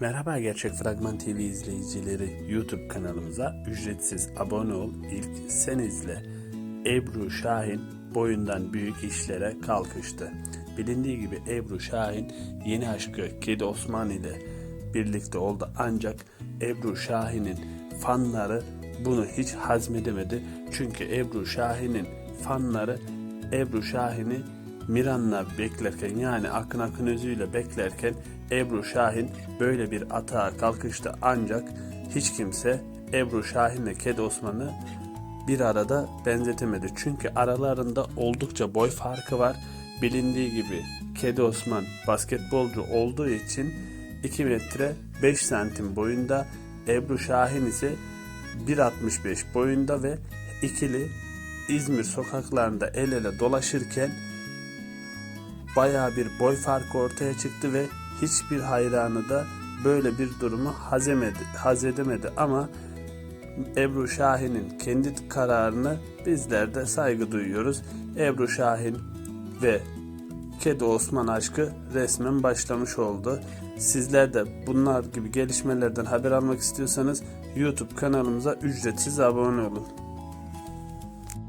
Merhaba Gerçek Fragman TV izleyicileri YouTube kanalımıza ücretsiz abone ol ilk sen izle. Ebru Şahin boyundan büyük işlere kalkıştı. Bilindiği gibi Ebru Şahin yeni aşkı Kedi Osman ile birlikte oldu ancak Ebru Şahin'in fanları bunu hiç hazmedemedi. Çünkü Ebru Şahin'in fanları Ebru Şahin'i Miran'la beklerken yani Akın Akın Özü'yle beklerken Ebru Şahin böyle bir atağa kalkıştı ancak hiç kimse Ebru Şahin'le Kedi Osman'ı bir arada benzetemedi. Çünkü aralarında oldukça boy farkı var. Bilindiği gibi Kedi Osman basketbolcu olduğu için 2 metre 5 santim boyunda Ebru Şahin ise 1.65 boyunda ve ikili İzmir sokaklarında el ele dolaşırken bayağı bir boy farkı ortaya çıktı ve hiçbir hayranı da böyle bir durumu hazemedi, hazedemedi ama Ebru Şahin'in kendi kararını bizler de saygı duyuyoruz. Ebru Şahin ve Kedi Osman aşkı resmen başlamış oldu. Sizler de bunlar gibi gelişmelerden haber almak istiyorsanız YouTube kanalımıza ücretsiz abone olun.